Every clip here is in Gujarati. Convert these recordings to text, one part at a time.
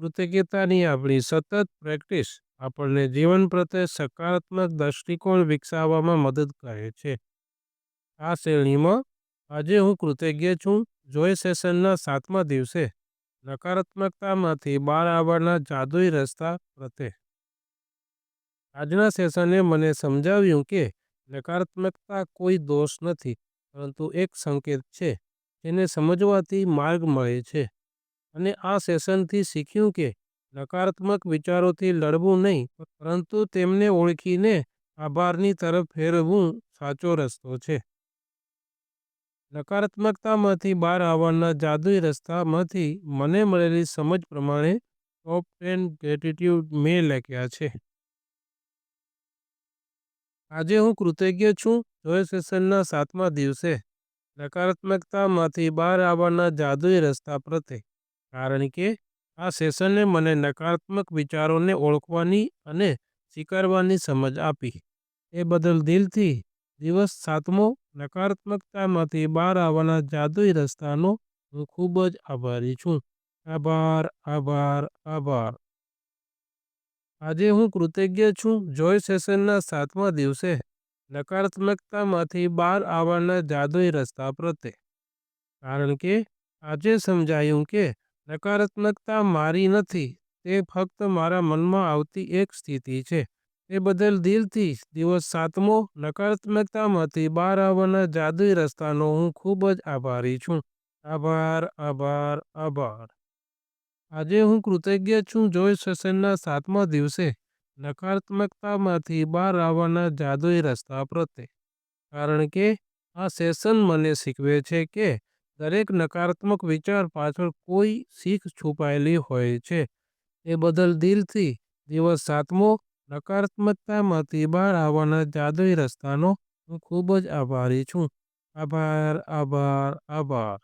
કૃતજ્ઞતાની આપણી સતત પ્રેક્ટિસ આપણને જીવન પ્રત્યે સકારાત્મક દૃષ્ટિકોણ વિકસાવવામાં મદદ કરે છે. આ શ્રેણીમાં આજે હું કૃતજ્ઞ છું જોય સેશનના સાતમા દિવસે નકારાત્મકતામાંથી બહાર આવવાના જાદુઈ રસ્તા પ્રત્યે. આજના સેશને મને સમજાવ્યું કે નકારાત્મકતા કોઈ દોષ નથી, પરંતુ એક સંકેત છે, જેને સમજવાથી માર્ગ મળે છે. અને આ સેશનથી શીખ્યું કે નકારાત્મક વિચારોથી લડવું નહીં, પરંતુ તેમને ઓળખીને આભારની તરફ ફેરવવું સાચો રસ્તો છે. નકારાત્મકતામાંથી બહાર આવવાના જાદુઈ રસ્તામાંથી મને મળેલી સમજ પ્રમાણે ટોપ ટેન ગ્રેટિટ્યુડ મેં લખ્યા છે. આજે હું કૃતજ્ઞ છું જોય સેશનના સાતમા દિવસે નકારાત્મકતામાંથી બહાર આવવાના જાદુઈ રસ્તા પ્રત્યે. કારણ કે આ સેશને મને નકારાત્મક વિચારોને ઓળખવાની અને સ્વીકારવાની સમજ આપી. એ બદલ દિલથી. દિવસ સાતમો નકારાત્મકતામાંથી બહાર આવવાના જાદુઈ રસ્તાનો હું ખૂબ જ આભારી છું. આભાર આભાર આભાર. આજે હું કૃતજ્ઞ છું, જોય સેશનના સાતમા દિવસે નકારાત્મકતામાંથી બહાર આવવાના જાદુઈ રસ્તા પ્રત્યે. કારણ કે આજે સમજાયું કે નકારાત્મકતા મારી નથી, તે ફક્ત મારા મનમાં આવતી એક સ્થિતિ છે. એ બદલ દિલથી. દિવસ સાતમો, નકારાત્મકતામાંથી બહાર આવવાના જાદુઈ રસ્તાનો હું ખૂબ જ આભારી છું. આભાર આભાર આભાર. આજે હું કૃતજ્ઞ છું જોય સેશનના સાતમા દિવસે નકારાત્મકતામાંથી બહાર આવવાના જાદુઈ રસ્તા પ્રત્યે. કારણ કે, આ સેશન મને શીખવે છે કે દરેક નકારાત્મક વિચાર પાછળ કોઈ શીખ છુપાયેલી હોય છે. એ બદલ દિલથી. દિવસ સાતમો, નકારાત્મકતામાંથી બહાર આવવાના જાદુઈ રસ્તાનો હું ખૂબ જ આભારી છું. આભાર આભાર આભાર.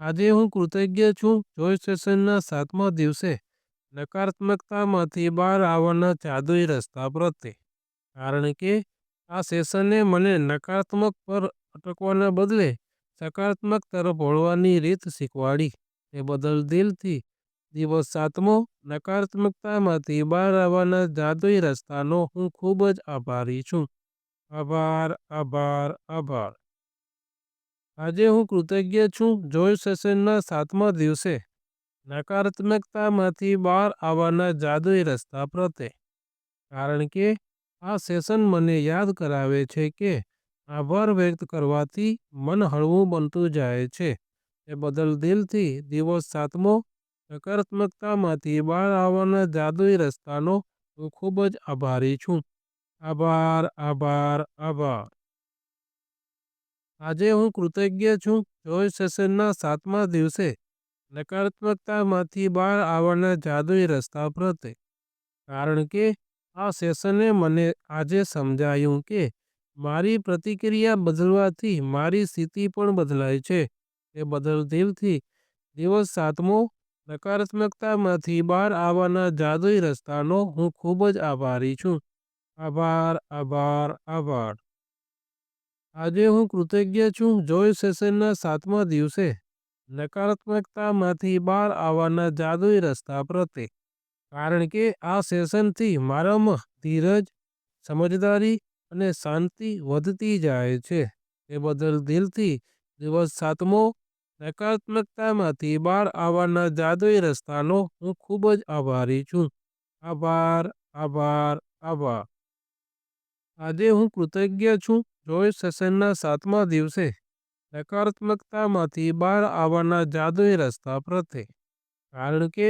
આજે હું કૃતજ્ઞ છું જોય સેશનના સાતમા દિવસે નકારાત્મકતામાંથી બહાર આવવાના જાદુઈ રસ્તા પ્રત્યે. કારણ કે આ સેશને મને નકારાત્મક પર અટકવાના બદલે સકારાત્મક તરફ વળવાની રીત શીખવાડી. એ બદલ દિલથી. દિવસ સાતમો, નકારાત્મકતામાંથી બહાર આવવાના જાદુઈ રસ્તાનો હું ખૂબ જ આભારી છું. આભાર આભાર આભાર. આજે હું કૃતજ્ઞ છું જોય સેશનના સાતમા દિવસે નકારાત્મકતામાંથી બહાર આવવાના જાદુઈ રસ્તા પ્રત્યે. કારણ કે આ સેશન મને યાદ કરાવે છે કે આભાર વ્યક્ત કરવાથી મન હળવું બનતું જાય છે. એ બદલ દિલથી. દિવસ સાતમો નકારાત્મકતામાંથી બહાર આવવાના જાદુઈ રસ્તાનો હું ખૂબ જ આભારી છું. આભાર આભાર આભાર. આજે હું કૃતજ્ઞ છું, જોય સેશનના સાતમા દિવસે નકારાત્મકતામાંથી બહાર આવવાના જાદુઈ રસ્તા પ્રત્યે. કારણ કે આ સેશને મને આજે સમજાયું કે મારી પ્રતિક્રિયા બદલવાથી મારી સ્થિતિ પણ બદલાય છે. એ બદલ દિવસ સાતમો નકારાત્મકતામાંથી બહાર આવવાના જાદુઈ રસ્તાનો હું ખૂબ જ આભારી છું. આભાર આભાર આભાર. આજે હું કૃતજ્ઞ છું જોય સેશનના સાતમા દિવસે નકારાત્મકતામાંથી બહાર આવવાના જાદુઈ રસ્તા પ્રત્યે. કારણ કે આ સેશનથી મારામાં ધીરજ, સમજદારી અને શાંતિ વધતી જાય છે. એ બદલ દિલથી. દિવસ સાતમો, નકારાત્મકતામાંથી બહાર આવવાના જાદુઈ રસ્તાનો હું ખૂબ જ આભારી છું. આભાર આભાર આભાર. આજે હું કૃતજ્ઞ છું જોય સેશનના સાતમા દિવસે નકારાત્મકતામાંથી બહાર આવવાના જાદુઈ રસ્તા પ્રત્યે. કારણ કે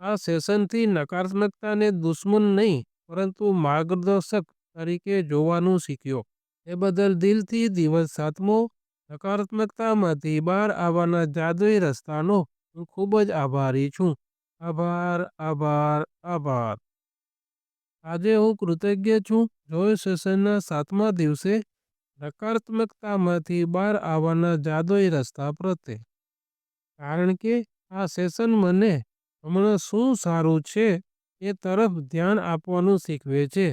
આ સેશનથી નકારાત્મકતાને દુશ્મન નહીં, પરંતુ માર્ગદર્શક તરીકે જોવાનું શીખ્યો. એ બદલ દિલથી. દિવસ સાતમો, નકારાત્મકતામાંથી બહાર આવવાના જાદુઈ રસ્તાનો હું ખૂબ જ આભારી છું. આભાર આભાર આભાર. આજે હું કૃતજ્ઞ છું જોય સેશનના સાતમા દિવસે નકારાત્મકતામાંથી બહાર આવવાના જાદુઈ રસ્તા પ્રત્યે. કારણ કે આ સેશન મને હમણાં શું સારું છે એ તરફ ધ્યાન આપવાનું શીખવે છે.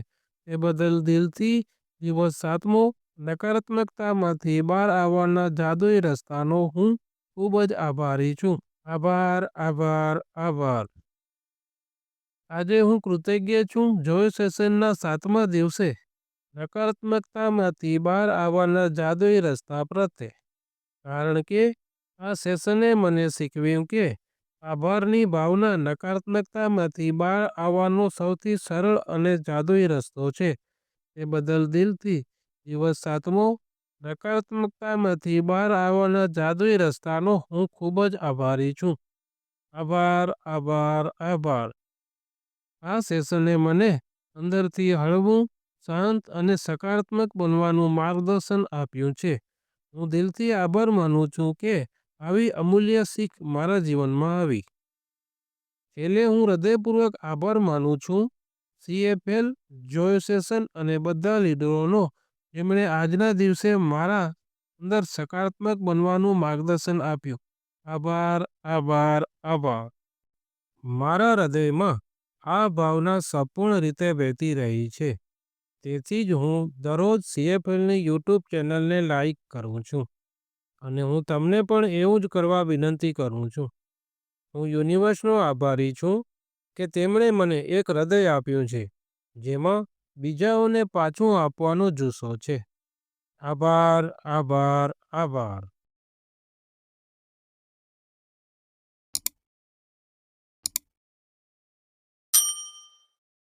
એ બદલ દિલથી. દિવસ સાતમો નકારાત્મકતામાંથી બહાર આવવાના જાદુઈ રસ્તાનો હું ખૂબ જ આભારી છું. આભાર આભાર આભાર. આજે હું કૃતજ્ઞ છું જોય સેશનના સાતમા દિવસે નકારાત્મકતામાંથી બહાર આવવાના જાદુઈ રસ્તા પ્રત્યે કારણ કે આ સેશને મને શીખવ્યું કે આભારની ભાવના નકારાત્મકતામાંથી બહાર આવવાનો સૌથી સરળ અને જાદુઈ રસ્તો છે. તે બદલ દિલથી દિવસ સાતમો, નકારાત્મકતામાંથી બહાર આવવાના જાદુઈ રસ્તાનો હું ખૂબ જ આભારી છું. આભાર આભાર આભાર. આ સેશને મને અંદરથી હળવું, શાંત અને સકારાત્મક બનવાનું માર્ગદર્શન આપ્યું છે. હું દિલથી આભાર માનું છું કે આવી અમૂલ્ય શીખ મારા જીવનમાં આવી. છેલ્લે હું હૃદયપૂર્વક આભાર માનું છું. સીએફએલ જોય સેશન અને બધા લીડરોનો, જેમણે આજના દિવસે મારા અંદર સકારાત્મક બનવાનું માર્ગદર્શન આપ્યું. આભાર આભાર આભાર. મારા હૃદયમાં આ ભાવના સંપૂર્ણ રીતે વહેતી રહી છે. તેથી જ હું દરરોજ સીએફએલની યુટ્યુબ ચેનલને લાઈક કરું છું. અને હું તમને પણ એવું જ કરવા વિનંતી કરું છું. હું યુનિવર્સનો આભારી છું કે તેમણે મને એક હૃદય આપ્યું છે, જેમાં બીજાઓને પાછું આપવાનો જુસ્સો છે. આભાર આભાર આભાર.